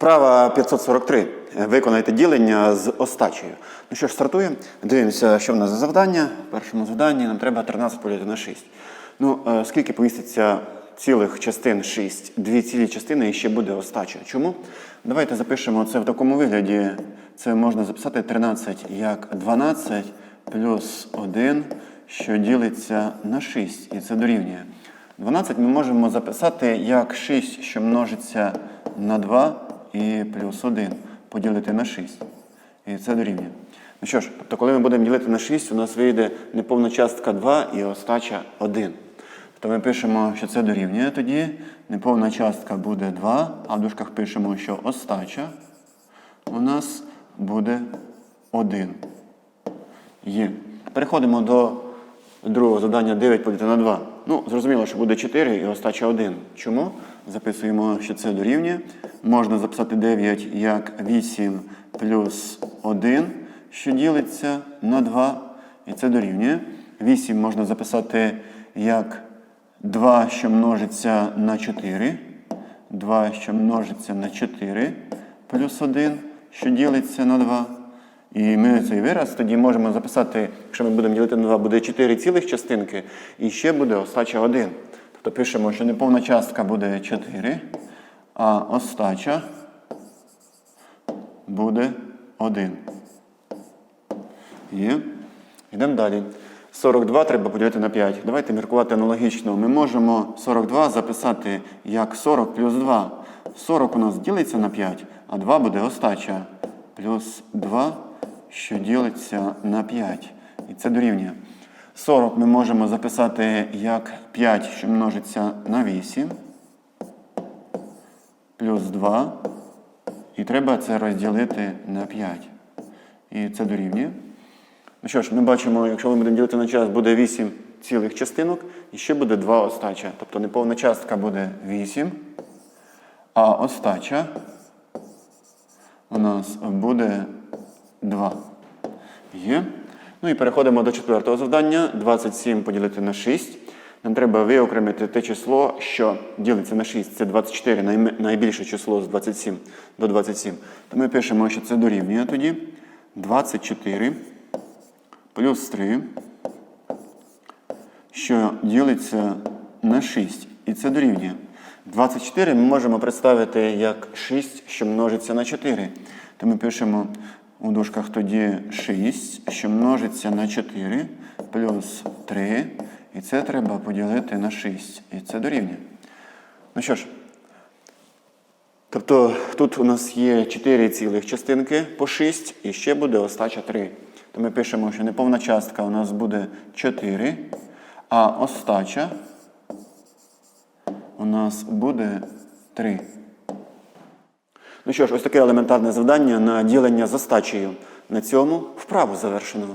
Вправа 543. Виконайте ділення з остачею. Ну що ж, стартуємо. Дивимося, що в нас за завдання. В першому завданні нам треба 13 поділити на 6. Ну, е, скільки поміститься цілих частин 6? Дві цілі частини і ще буде остача. Чому? Давайте запишемо це в такому вигляді. Це можна записати 13 як 12 плюс 1, що ділиться на 6. І це дорівнює. 12 ми можемо записати як 6, що множиться на 2 і плюс 1 поділити на 6. І це дорівнює. Ну що ж, тобто, коли ми будемо ділити на 6, у нас вийде неповна частка 2 і остача 1. Тобто ми пишемо, що це дорівнює тоді. Неповна частка буде 2, а в дужках пишемо, що остача у нас буде 1. Є. Переходимо до другого завдання 9 поділити на 2. Ну, зрозуміло, що буде 4 і остача 1. Чому? Записуємо, що це дорівнює. Можна записати 9 як 8 плюс 1, що ділиться на 2. І це дорівнює. 8 можна записати як 2, що множиться на 4. 2, що множиться на 4, плюс 1, що ділиться на 2. І ми цей вираз тоді можемо записати, якщо ми будемо ділити на 2, буде 4 цілих частинки, і ще буде остача 1. Тобто пишемо, що неповна частка буде 4, а остача буде 1. Є. Йдемо далі. 42 треба поділити на 5. Давайте міркувати аналогічно. Ми можемо 42 записати як 40 плюс 2. 40 у нас ділиться на 5, а 2 буде остача. Плюс 2, що ділиться на 5. І це дорівнює. 40 ми можемо записати як 5, що множиться на 8. Плюс 2. І треба це розділити на 5. І це дорівнює. Ну що ж, ми бачимо, якщо ми будемо ділити на час, буде 8 цілих частинок, і ще буде 2 остача. Тобто неповна частка буде 8, а остача у нас буде 2. Є. Ну і переходимо до четвертого завдання. 27 поділити на 6. Нам треба виокремити те число, що ділиться на 6. Це 24, найбільше число з 27 до 27. То ми пишемо, що це дорівнює тоді. 24 плюс 3, що ділиться на 6. І це дорівнює. 24 ми можемо представити як 6, що множиться на 4. То ми пишемо у дужках тоді 6, що множиться на 4, плюс 3. І це треба поділити на 6. І це дорівнює. Ну що ж, Тобто тут у нас є 4 цілих частинки по 6 і ще буде остача 3. То ми пишемо, що неповна частка у нас буде 4, а остача у нас буде 3. Ну що ж, ось таке елементарне завдання на ділення з остачею. На цьому вправу завершено.